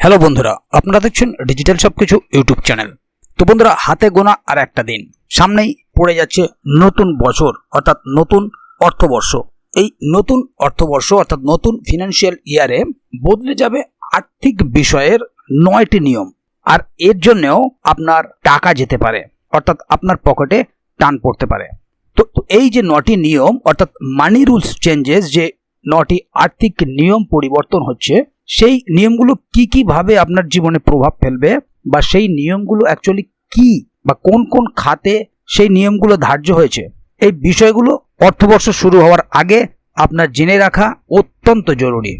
Hello বন্ধুরা, আপনারা দেখছেন ডিজিটাল সবকিছু ইউটিউব চ্যানেল তো বন্ধুরা, হাতে গোনা আর একটা দিন। সামনেই পড়ে যাচ্ছে নতুন বছর, অর্থাৎ নতুন অর্থবর্ষ। এই নতুন অর্থবর্ষ, অর্থাৎ নতুন ফিনান্সিয়াল ইয়ারে বদলে যাবে আর্থিক বিষয়ের নয়টি নিয়ম। আর এর জন্যেও আপনার টাকা যেতে পারে, অর্থাৎ আপনার পকেটে টান পড়তে পারে। তো এই যে নটি নিয়ম, অর্থাৎ মানি রুলস চেঞ্জেস যে নটি আর্থিক নিয়ম পরিবর্তন হচ্ছে সেই নিয়মগুলো কি কি ভাবে আপনার জীবনে প্রভাব ফেলবে বা সেই নিয়মগুলো অ্যাকচুয়ালি কি বা কোন কোন খাতে সেই নিয়মগুলো ধার্য হয়েছে? এই বিষয়গুলো অর্থবর্ষ শুরু হওয়ার আগে আপনার জেনে রাখা অত্যন্ত জরুরি।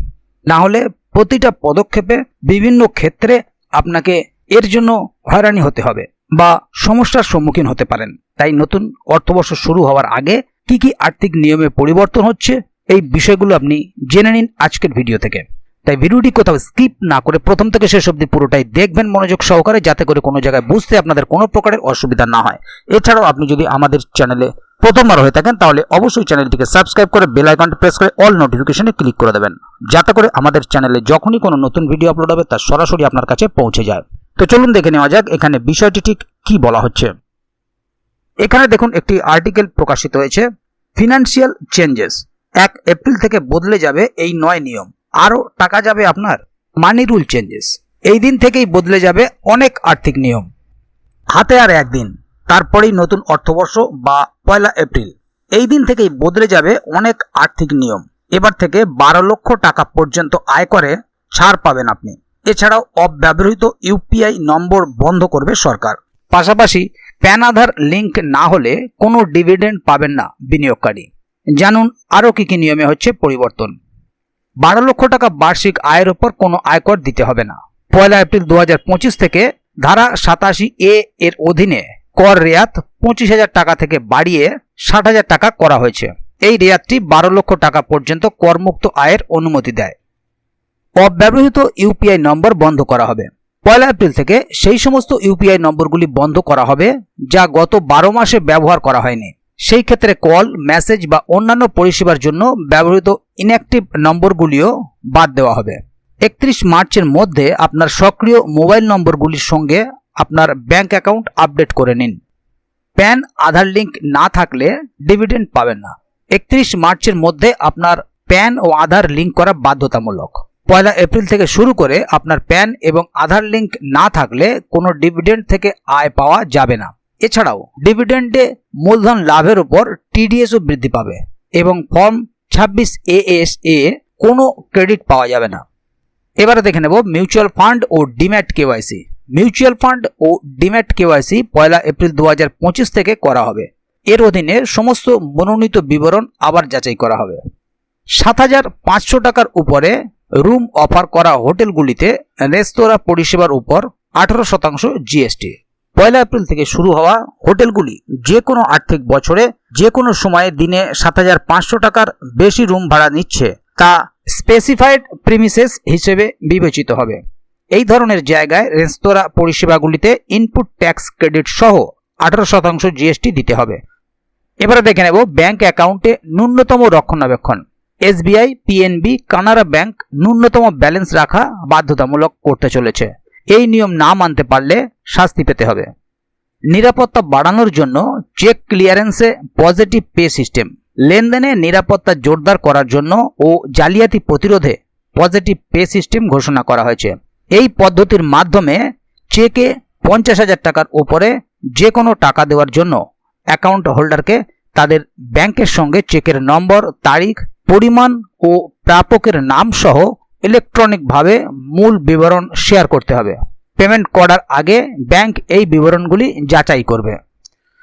না হলে প্রতিটা পদক্ষেপে বিভিন্ন ক্ষেত্রে আপনাকে এর জন্য হয়রানি হতে হবে বা সমস্যার সম্মুখীন হতে পারেন। তাই নতুন অর্থবর্ষ শুরু হওয়ার আগে কি কি আর্থিক নিয়মে পরিবর্তন হচ্ছে এই বিষয়গুলো আপনি জেনে নিন আজকের ভিডিও থেকে। তাই ভিডিওটি কোথাও স্কিপ না করে প্রথম থেকে শেষ অবধি পুরোটাই দেখবেন মনোযোগ সহকারে, যাতে করে কোনো জায়গায় বুঝতে আপনাদের কোনো প্রকারের অসুবিধা না হয়। এছাড়াও আপনি যদি আমাদের চ্যানেলে প্রথমবার হয়ে থাকেন, তাহলে অবশ্যই চ্যানেলটিকে সাবস্ক্রাইব করে বেল আইকনটি প্রেস করে অল নোটিফিকেশনে ক্লিক করে দেবেন। যাতে করে আমাদের চ্যানেলে যখনই কোনো নতুন ভিডিও আপলোড হবে, তা সরাসরি আপনার কাছে পৌঁছে যায়। তো চলুন দেখে নেওয়া যাক, এখানে বিষয়টি ঠিক কি বলা হচ্ছে। এখানে দেখুন, একটি আর্টিকেল প্রকাশিত হয়েছে, ফিনান্সিয়াল চেঞ্জেস। এক এপ্রিল থেকে বদলে যাবে এই নয় নিয়ম। আরও টাকা যাবে আপনার মানি রুল চেঞ্জেস এই দিন থেকেই বদলে যাবে অনেক আর্থিক নিয়ম। হাতে আর একদিন, তারপরেই নতুন অর্থবর্ষ বা পয়লা এপ্রিল। এই দিন থেকেই বদলে যাবে অনেক আর্থিক নিয়ম। এবার থেকে বারো লক্ষ টাকা পর্যন্ত আয় করে ছাড় পাবেন আপনি। এছাড়াও অব্যবহৃত ইউপিআই নম্বর বন্ধ করবে সরকার। পাশাপাশি প্যান আধার লিঙ্ক না হলে কোনো ডিভিডেন্ড পাবেন না বিনিয়োগকারী। জানুন আরও কী কী নিয়মে হচ্ছে পরিবর্তন। বারো লক্ষ টাকা বার্ষিক আয়ের ওপর কোনো আয়কর দিতে হবে না। পয়লা এপ্রিল দু হাজার পঁচিশ থেকে ধারা সাতাশি এ এর অধীনে কর রেয়াত পঁচিশ হাজার টাকা থেকে বাড়িয়ে ষাট হাজার টাকা করা হয়েছে। এই রেয়াতটি বারো লক্ষ টাকা পর্যন্ত করমুক্ত আয়ের অনুমতি দেয়। অব্যবহৃত ইউপিআই নম্বর বন্ধ করা হবে। পয়লা এপ্রিল থেকে সেই সমস্ত ইউপিআই নম্বরগুলি বন্ধ করা হবে, যা গত বারো মাসে ব্যবহার করা হয়নি। সেই ক্ষেত্রে কল মেসেজ বা অন্যান্য পরিষেবার জন্য ব্যবহৃত ইনঅ্যাক্টিভ নম্বরগুলিও বাদ দেওয়া হবে। একত্রিশ মার্চের মধ্যে আপনার সক্রিয় মোবাইল নম্বরগুলির সঙ্গে আপনার ব্যাংক অ্যাকাউন্ট আপডেট করে নিন। প্যান আধার লিঙ্ক না থাকলে ডিভিডেন্ড পাবেন না। একত্রিশ মার্চের মধ্যে আপনার প্যান ও আধার লিঙ্ক করা বাধ্যতামূলক। পয়লা এপ্রিল থেকে শুরু করে আপনার প্যান এবং আধার লিঙ্ক না থাকলে কোনো ডিভিডেন্ড থেকে আয় পাওয়া যাবে না। এছাড়াও ডিভিডেন্ডে মূলধন লাভের উপর টিডিএসও বৃদ্ধি পাবে এবং ফর্ম ছাব্বিশ এএস এ কোনো ক্রেডিট পাওয়া যাবে না। এবারে দেখে নেব মিউচুয়াল ফান্ড ও ডিম্যাট কেওয়াইসি। মিউচুয়াল ফান্ড ও ডিম্যাট কেওয়াইসি পয়লা এপ্রিল দু হাজার পঁচিশ থেকে করা হবে। এর অধীনে সমস্ত মনোনীত বিবরণ আবার যাচাই করা হবে। সাত হাজার পাঁচশো টাকার উপরে রুম অফার করা হোটেলগুলিতে রেস্তোরাঁ পরিষেবার উপর আঠারো শতাংশ জিএসটি। পয়লা এপ্রিল থেকে শুরু হওয়া হোটেলগুলি যে কোনো আর্থিক বছরে, যে কোনো সময়ে দিনে সাত হাজার পাঁচশো টাকার বেশি রুম ভাড়া নিচ্ছে। তা স্পেসিফাইড প্রিমিসেস হিসেবে বিবেচিত হবে। এই ধরনের জায়গায় রেস্তোরাঁ পরিষেবাগুলিতে ইনপুট ট্যাক্স ক্রেডিট সহ আঠারো শতাংশ জিএসটি দিতে হবে। এবারে দেখে নেব ব্যাংক অ্যাকাউন্টে ন্যূনতম রক্ষণাবেক্ষণ। এসবিআই পিএনবি কানাড়া ব্যাংক ন্যূনতম ব্যালেন্স রাখা বাধ্যতামূলক করতে চলেছে। এই নিয়ম না মানতে পারলে শাস্তি পেতে হবে। নিরাপত্তা বাড়ানোর জন্য চেক ক্লিয়ারেন্সে পজিটিভ পে সিস্টেম। লেনদেনে নিরাপত্তা জোরদার করার জন্য ও জালিয়াতি প্রতিরোধে পজিটিভ পে সিস্টেম ঘোষণা করা হয়েছে। এই পদ্ধতির মাধ্যমে চেকে পঞ্চাশ হাজার টাকার ওপরে যে কোনো টাকা দেওয়ার জন্য অ্যাকাউন্ট হোল্ডারকে তাদের ব্যাংকের সঙ্গে চেকের নম্বর, তারিখ, পরিমাণ ও প্রাপকের নাম সহ ইলেকট্রনিকভাবে মূল বিবরণ শেয়ার করতে হবে। পেমেন্ট করার আগে ব্যাংক এই বিবরণগুলি যাচাই করবে।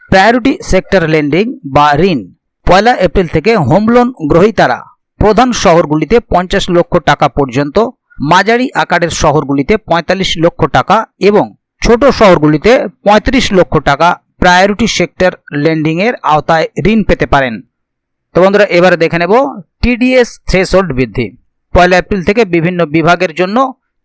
প্রায়োরিটি সেক্টর লেন্ডিং বা ঋণ। পয়লা এপ্রিল থেকে হোম লোন গ্রহীতারা প্রধান শহরগুলিতে পঞ্চাশ লক্ষ টাকা পর্যন্ত, মাঝারি আকারের শহরগুলিতে পঁয়তাল্লিশ লক্ষ টাকা এবং ছোট শহরগুলিতে পঁয়ত্রিশ লক্ষ টাকা প্রায়োরিটি সেক্টর লেন্ডিংয়ের আওতায় ঋণ পেতে পারেন। তো বন্ধুরা, এবারে দেখে নেব টিডিএস থ্রেশহোল্ড বৃদ্ধি। পয়লা এপ্রিল থেকে বিভিন্ন বিভাগের জন্য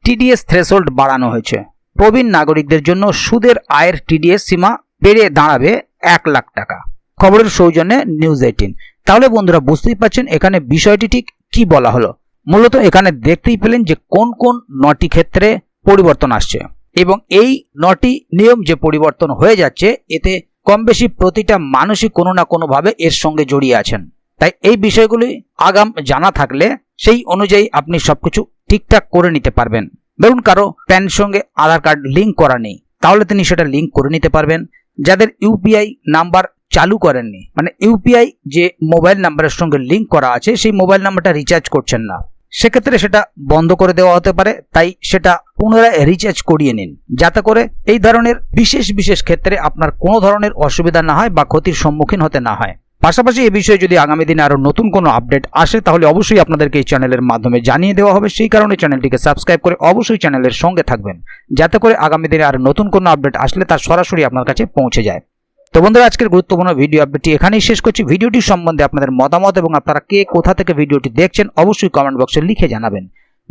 টিডিএস থ্রেশহোল্ড বাড়ানো হয়েছে। প্রবীণ নাগরিকদের জন্য সুদের আয়ের টিডিএস সীমা বেড়ে দাঁড়াবে এক লাখ টাকা। খবরের সৌজন্যে নিউজ এইটিন তাহলে বন্ধুরা বুঝতেই পারছেন এখানে বিষয়টি ঠিক কি বলা হলো। মূলত এখানে দেখতেই পেলেন যে কোন কোন নটি ক্ষেত্রে পরিবর্তন আসছে এবং এই নটি নিয়ম যে পরিবর্তন হয়ে যাচ্ছে, এতে কম বেশি প্রতিটা মানুষই কোনো না কোনোভাবে এর সঙ্গে জড়িয়ে আছেন। তাই এই বিষয়গুলি আগাম জানা থাকলে সেই অনুযায়ী আপনি সবকিছু ঠিকঠাক করে নিতে পারবেন। ধরুন কারও প্যান সঙ্গে আধার কার্ড লিঙ্ক করা নেই, তাহলে তিনি সেটা লিঙ্ক করে নিতে পারবেন। যাদের ইউপিআই নাম্বার চালু করেননি মানে ইউপিআই যে মোবাইল নাম্বারের সঙ্গে লিঙ্ক করা আছে, সেই মোবাইল নাম্বারটা রিচার্জ করছেন না। সেক্ষেত্রে সেটা বন্ধ করে দেওয়া হতে পারে, তাই সেটা পুনরায় রিচার্জ করিয়ে নিন। যাতে করে এই ধরনের বিশেষ বিশেষ ক্ষেত্রে আপনার কোনো ধরনের অসুবিধা না হয় বা ক্ষতির সম্মুখীন হতে না হয়। পাশাপাশি এই বিষয়ে যদি আগামী দিনে আরও নতুন কোনো আপডেট আসে, তাহলে অবশ্যই আপনাদেরকে এই চ্যানেলের মাধ্যমে জানিয়ে দেওয়া হবে। সেই কারণে চ্যানেলটিকে সাবস্ক্রাইব করে অবশ্যই চ্যানেলের সঙ্গে থাকবেন, যাতে করে আগামী দিনে আর নতুন কোনো আপডেট আসলে তার সরাসরি আপনার কাছে পৌঁছে যায়। তো বন্ধুরা, আজকের গুরুত্বপূর্ণ ভিডিও আপডেটটি এখানেই শেষ করছি। ভিডিওটি সম্বন্ধে আপনাদের মতামত এবং আপনারা কে, কোথা থেকে ভিডিওটি দেখছেন, অবশ্যই কমেন্ট বক্সে লিখে জানাবেন।